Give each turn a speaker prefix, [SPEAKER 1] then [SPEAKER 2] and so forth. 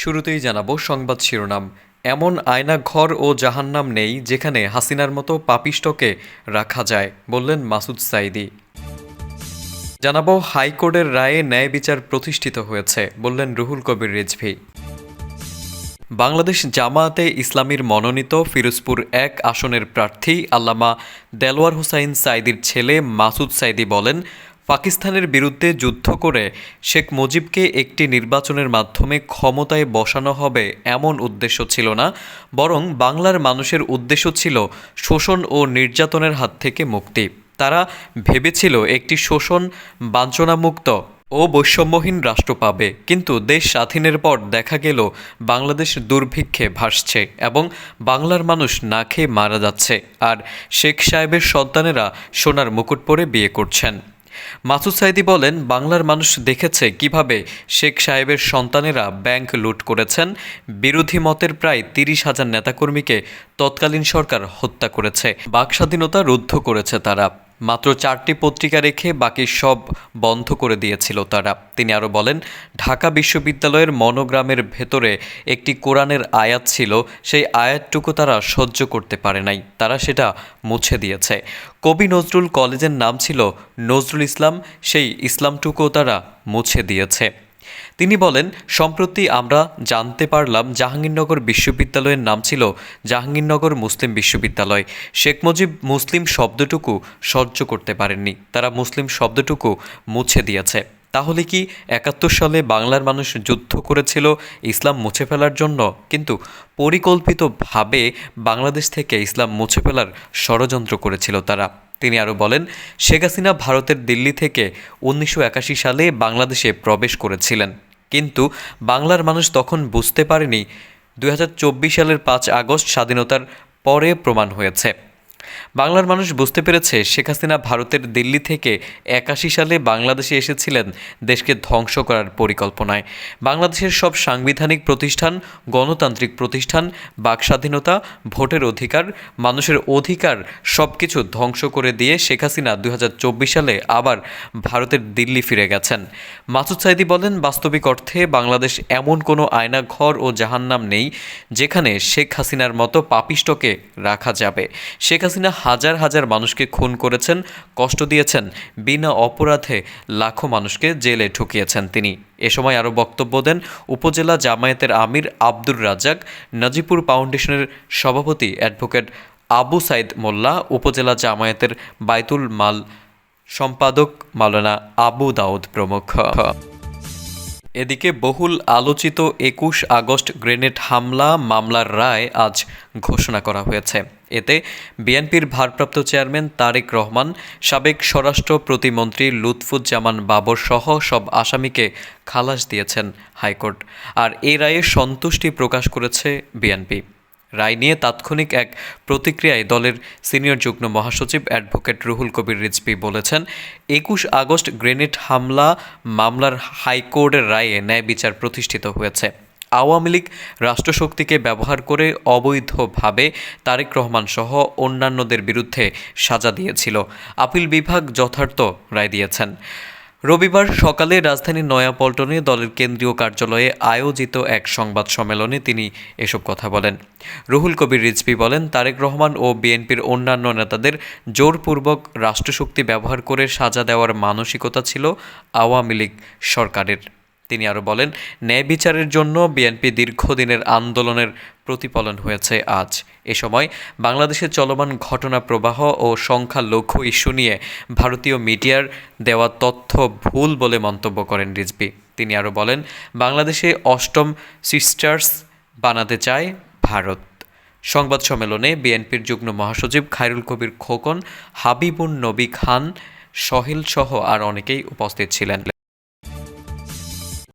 [SPEAKER 1] শুরুতেই জানাব সংবাদ শিরোনাম। এমন আয়না ঘর ও জাহান্নাম নেই যেখানে হাসিনার মতো পাপিষ্টকে রাখা যায়, বললেন মাসুদ সাইদি। জানাব হাইকোর্টের রায়ে ন্যায় বিচার প্রতিষ্ঠিত হয়েছে, বললেন রুহুল কবির রিজভি। বাংলাদেশ জামায়াতে ইসলামীর মনোনীত ফিরোজপুর এক আসনের প্রার্থী আল্লামা দেলোয়ার হুসাইন সাইদির ছেলে মাসুদ সাইদি বলেন পাকিস্তানের বিরুদ্ধে যুদ্ধ করে শেখ মুজিবকে একটি নির্বাচনের মাধ্যমে ক্ষমতায় বসানো হবে এমন উদ্দেশ্য ছিল না, বরং বাংলার মানুষের উদ্দেশ্য ছিল শোষণ ও নির্যাতনের হাত থেকে মুক্তি। তারা ভেবেছিল একটি শোষণ বাঞ্ছনামুক্ত ও বৈষম্যহীন রাষ্ট্র পাবে, কিন্তু দেশ স্বাধীনের পর দেখা গেল বাংলাদেশ দুর্ভিক্ষে ভাসছে এবং বাংলার মানুষ না খেয়ে মারা যাচ্ছে। আর শেখ সাহেবের সন্তানেরা সোনার মুকুট পরে বিয়ে করছেন। মাসুদ সাইদি বলেন, বাংলার মানুষ দেখেছে কীভাবে শেখ সাহেবের সন্তানেরা ব্যাংক লুট করেছেন। বিরোধী মতের প্রায় তিরিশ হাজার নেতাকর্মীকে তৎকালীন সরকার হত্যা করেছে। বাক স্বাধীনতা রুদ্ধ করেছে তারা। মাত্র চারটি পত্রিকা রেখে বাকি সব বন্ধ করে দিয়েছিল তারা। তিনি আরও বলেন, ঢাকা বিশ্ববিদ্যালয়ের মনোগ্রামের ভেতরে একটি কোরআনের আয়াত ছিল, সেই আয়াতটুকু তারা সহ্য করতে পারে নাই। তারা সেটা মুছে দিয়েছে। কবি নজরুল কলেজের নাম ছিল নজরুল ইসলাম, সেই ইসলামটুকুও তারা মুছে দিয়েছে। তিনি বলেন, সম্প্রতি আমরা জানতে পারলাম জাহাঙ্গীরনগর বিশ্ববিদ্যালয়ের নাম ছিল জাহাঙ্গীরনগর মুসলিম বিশ্ববিদ্যালয়। শেখ মুজিব মুসলিম শব্দটুকু সহ্য করতে পারেননি। তারা মুসলিম শব্দটুকু মুছে দিয়েছে। তাহলে কি একাত্তর সালে বাংলার মানুষ যুদ্ধ করেছিল, ইসলাম মুছে ফেলার জন্য? কিন্তু পরিকল্পিতভাবে বাংলাদেশ থেকে ইসলাম মুছে ফেলার ষড়যন্ত্র করেছিল তারা। তিনি আরও বলেন, শেখ হাসিনা ভারতের দিল্লি থেকে উনিশশো একাশি সালে বাংলাদেশে প্রবেশ করেছিলেন। কিন্তু বাংলার মানুষ তখন বুঝতে পারেনি দু হাজার চব্বিশ সালের পাঁচ আগস্ট স্বাধীনতার পরে প্রমাণ হয়েছে। বাংলার মানুষ বুঝতে পেরেছে শেখ হাসিনা ভারতের দিল্লি থেকে একাশি সালে বাংলাদেশে এসেছিলেন, দেশকে ধ্বংস করার পরিকল্পনায়। বাংলাদেশের সব সাংবিধানিক প্রতিষ্ঠান, গণতান্ত্রিক প্রতিষ্ঠান বাকস্বাধীনতা ভোটের অধিকার, মানুষের অধিকার সব কিছু ধ্বংস করে দিয়ে শেখ হাসিনা দুই হাজার চব্বিশ সালে আবার ভারতের দিল্লি ফিরে গেছেন। মাসুদ সাইদি বলেন, বাস্তবিক অর্থে বাংলাদেশ এমন কোনো আয়না, ঘর ও জাহান্নাম নেই যেখানে শেখ হাসিনার মতো পাপিষ্টকে রাখা যাবে। শেখ হাসিনা হাজার হাজার মানুষকে খুন করেছেন, কষ্ট দিয়েছেন, বিনা অপরাধে লাখো মানুষকে জেলে ঠুকিয়েছেন তিনি। এ সময় আরও বক্তব্য দেন উপজেলা জামায়াতের আমির আব্দুর রাজ্জাক, নাজিপুর ফাউন্ডেশনের সভাপতি অ্যাডভোকেট আবু সাইদ মোল্লা, উপজেলা জামায়াতের বাইতুল মাল সম্পাদক মাওলানা আবু দাউদ প্রমুখ। এদিকে বহুল আলোচিত একুশ আগস্ট গ্রেনেড হামলা মামলার রায় আজ ঘোষণা করা হয়েছে। এতে বিএনপির ভারপ্রাপ্ত চেয়ারম্যান তারেক রহমান, সাবেক স্বরাষ্ট্র প্রতিমন্ত্রী লুৎফুজ্জামান বাবর সহ সব আসামিকে খালাস দিয়েছেন হাইকোর্ট। আর এ রায়ে সন্তুষ্টি প্রকাশ করেছে বিএনপি। রায় নিয়ে তাৎক্ষণিক এক প্রতিক্রিয়ায় দলের সিনিয়র যুগ্ম মহাসচিব অ্যাডভোকেট রুহুল কবির রিজভি বলেছেন, একুশ আগস্ট গ্রেনেড হামলা মামলার হাইকোর্টের রায়ে ন্যায় বিচার প্রতিষ্ঠিত হয়েছে। আওয়ামী লীগ রাষ্ট্রশক্তিকে ব্যবহার করে অবৈধভাবে তারেক রহমান সহ অন্যান্যদের বিরুদ্ধে সাজা দিয়েছিল। আপিল বিভাগ যথার্থ রায় দিয়েছেন। রবিবার সকালে রাজধানীর নয়াপল্টনে দলের কেন্দ্রীয় কার্যালয়ে আয়োজিত এক সংবাদ সম্মেলনে তিনি এসব কথা বলেন। রুহুল কবির রিজভি বলেন, তারেক রহমান ও বিএনপির অন্যান্য নেতাদের জোরপূর্বক রাষ্ট্রশক্তি ব্যবহার করে সাজা দেওয়ার মানসিকতা ছিল আওয়ামী লীগ সরকারের। তিনি আরও বলেন, ন্যায় বিচারের জন্য বিএনপি দীর্ঘদিনের আন্দোলনের প্রতিফলন হয়েছে আজ। এ সময় বাংলাদেশের চলমান ঘটনা প্রবাহ ও সংখ্যালঘু ইস্যু নিয়ে ভারতীয় মিডিয়ার দেওয়া তথ্য ভুল বলে মন্তব্য করেন রিজবি তিনি আরও বলেন, বাংলাদেশে অষ্টম সিস্টার্স বানাতে চায় ভারত। সংবাদ সম্মেলনে বিএনপির যুগ্ম মহাসচিব খায়রুল কবির খোকন, হাবিবুন নবী খান, সহিল সহ আর অনেকেই উপস্থিত ছিলেন।